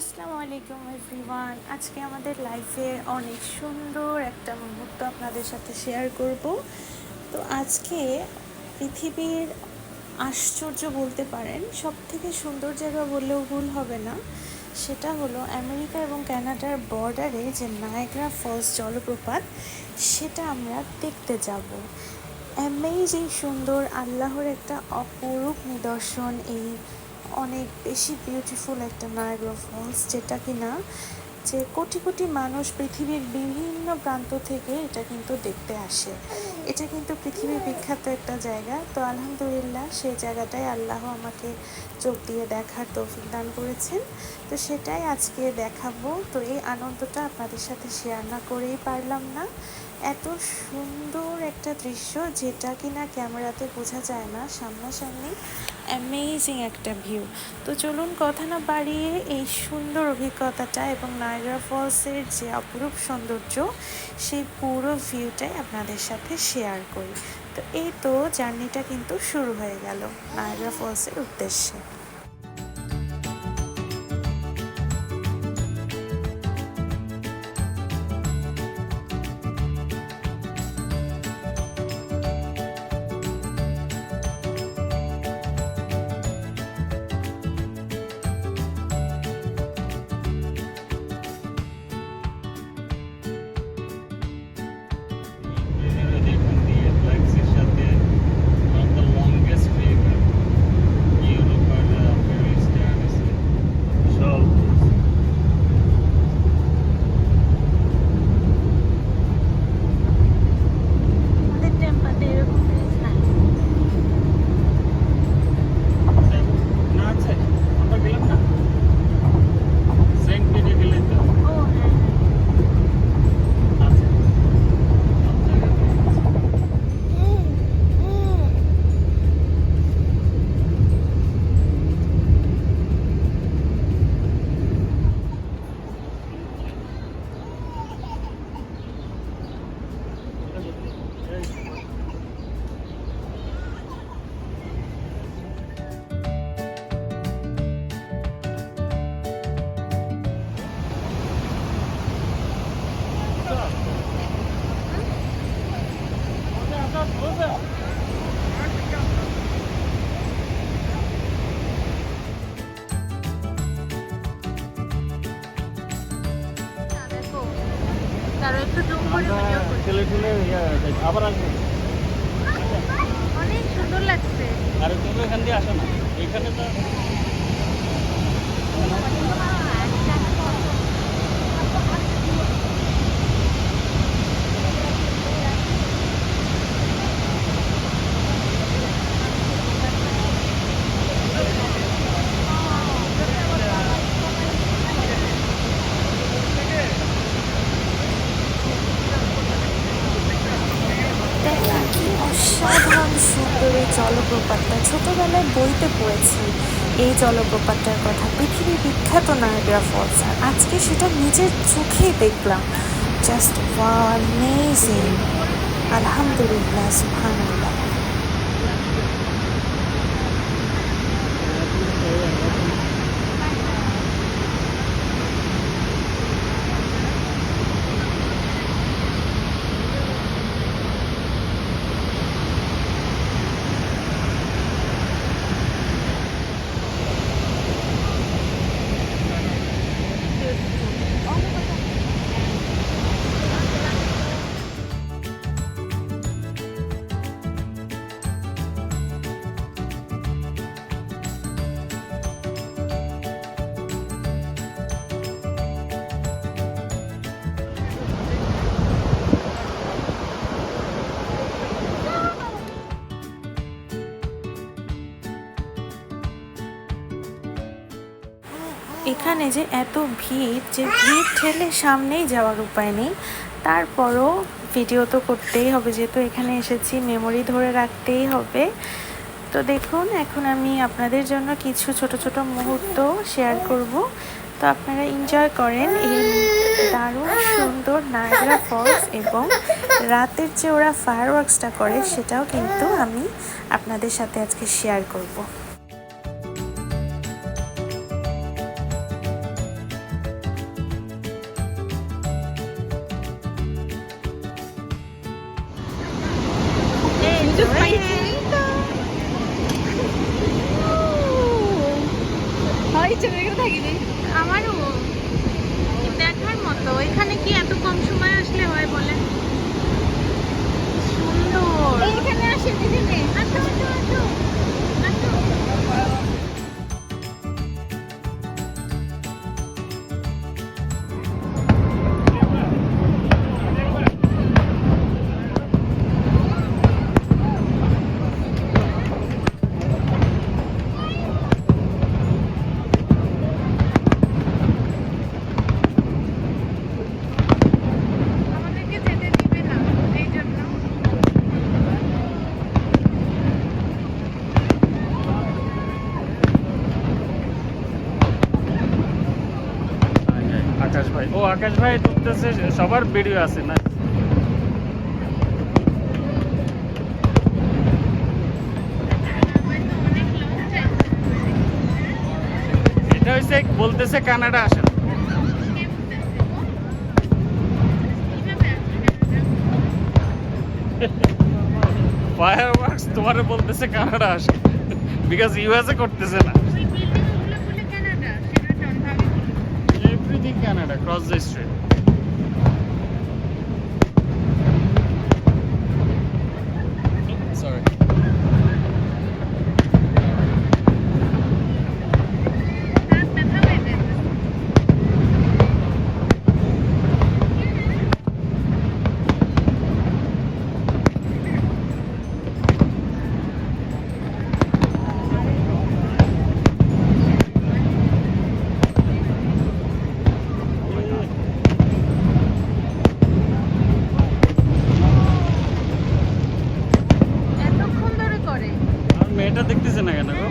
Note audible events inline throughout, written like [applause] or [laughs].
আসসালামু আলাইকুম এভরিওয়ান। আজকে আমাদের লাইফে অনেক সুন্দর একটা মুহূর্ত আপনাদের সাথে শেয়ার করব। তো আজকে পৃথিবীর আশ্চর্য বলতে পারেন সব থেকে সুন্দর জায়গা বললেও ভুল হবে না, সেটা হলো আমেরিকা এবং কানাডার বর্ডারে যে নায়গ্রা ফলস জলপ্রপাত, সেটা আমরা দেখতে যাব। অ্যামেজিং সুন্দর, আল্লাহর একটা অপরূপ নিদর্শন এই অনেক বেশি বিউটিফুল একটা নায়াগ্রা ফলস যেটা কিনা যে কোটি কোটি মানুষ পৃথিবীর বিভিন্ন প্রান্ত থেকে এটা কিন্তু দেখতে আসে। এটা কিন্তু পৃথিবীর বিখ্যাত একটা জায়গা। তো আলহামদুলিল্লাহ সেই জায়গাটাই আল্লাহ আমাকে চোখ দিয়ে দেখার তৌফিক দান করেছেন। তো সেটাই আজকে দেখাবো। তো এই আনন্দটা আপনাদের সাথে শেয়ার না করেই পারলাম না। এত সুন্দর একটা দৃশ্য যেটা কিনা ক্যামেরাতে বোঝা যায় না, সামনাসামনি অ্যামেজিং একটা ভিউ তো চলুন কথা না বাড়িয়ে এই সুন্দর অভিজ্ঞতাটা এবং নায়গ্রা ফলসের যে অপরূপ সৌন্দর্য, সেই পুরো ভিউটাই আপনাদের সাথে শেয়ার করি। তো এই তো জার্নিটা কিন্তু শুরু হয়ে গেল নায়গ্রা ফলসের উদ্দেশ্যে। তারা একটু জুম করে ভিডিও ইয়ে, আবার আসব। অনেক সুন্দর লাগছে। আর তুমি এখান দিয়ে আসো না। এখানে তো দেখেন কি এই জলপ্রপাতটা ছোটোবেলায় বইতে পড়েছি। এই জলপ্রপাতটার কথা পৃথিবীর বিখ্যাত নায়গ্রা ফলস। আর আজকে সেটা নিজের চোখেই দেখলাম। জাস্ট অ্যামেজিং আলহামদুলিল্লাহ, সুবহানাল্লাহ। এখানে যে এত ভিড়, যে ভিড় ঠেলে সামনেই যাওয়ার উপায় নেই। তারপরও ভিডিও তো করতেই হবে, যেহেতু এখানে এসেছি মেমোরি ধরে রাখতেই হবে। তো দেখুন, এখন আমি আপনাদের জন্য কিছু ছোট ছোট মুহূর্ত শেয়ার করব। তো আপনারা এনজয় করেন এই দারুণ, সুন্দর নায়গ্রা ফলস এবং রাতের যে ওরা ফায়ার ওয়ার্কসটা করে, সেটাও কিন্তু আমি আপনাদের সাথে আজকে শেয়ার করব। সুযোগ my হয় চলে গেলে থাকি যাই আমারও। দেখার মতো। এখানে কি এত কম সময় আসলে হয় বলেন সুন্দর। এখানে আসেন দিদি আসো আসো আসো। ভাই। ও আকাশ ভাই তুলতেছে সবার ভিডিও আছে, না? এটা হচ্ছে বলতেছে কানাডা আসেন। ফায়ার ওয়ার্কস তোমারে বলতেছে কানাডা আসে বিকজ ইউএসএ করতেছে না। এভরিথিং কানাডা ক্রস দ্য মেয়েটা দেখতেছে না কেন গো?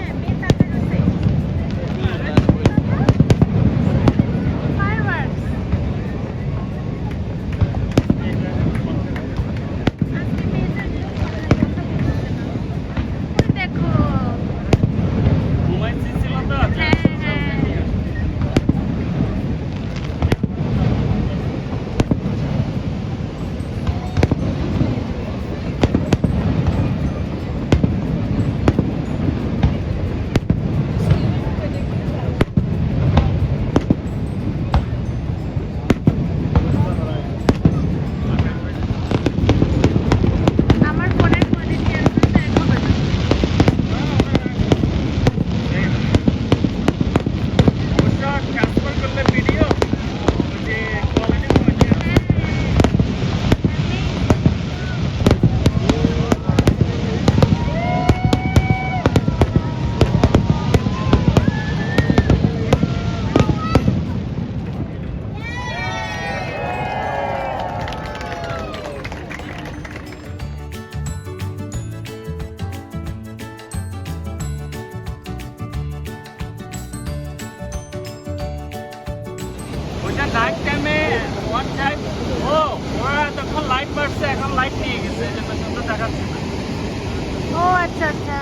ওইটা নাইট টাইমে ওয়ান টাইম ও, ওরা তখন লাইট মারছে এখন লাইট নিয়ে গেছে, এই জন্য সুন্দর দেখাচ্ছে ও আচ্ছা আচ্ছা।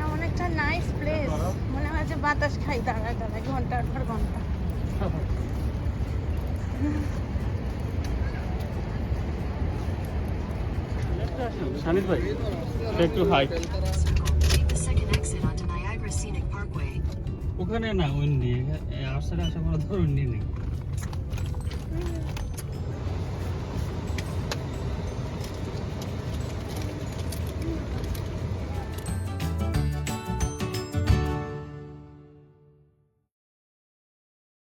এমন একটা নাইস প্লেস মনে হয় যে বাতাস খাই দাঁড়ায় দাঁড়ায় ঘণ্টার পর ঘণ্টা। [laughs] onto Niagara Scenic Parkway. ওখানে না উইন্ডি আর সাইডে আসা কোনো ধর উইন্ডি নেই।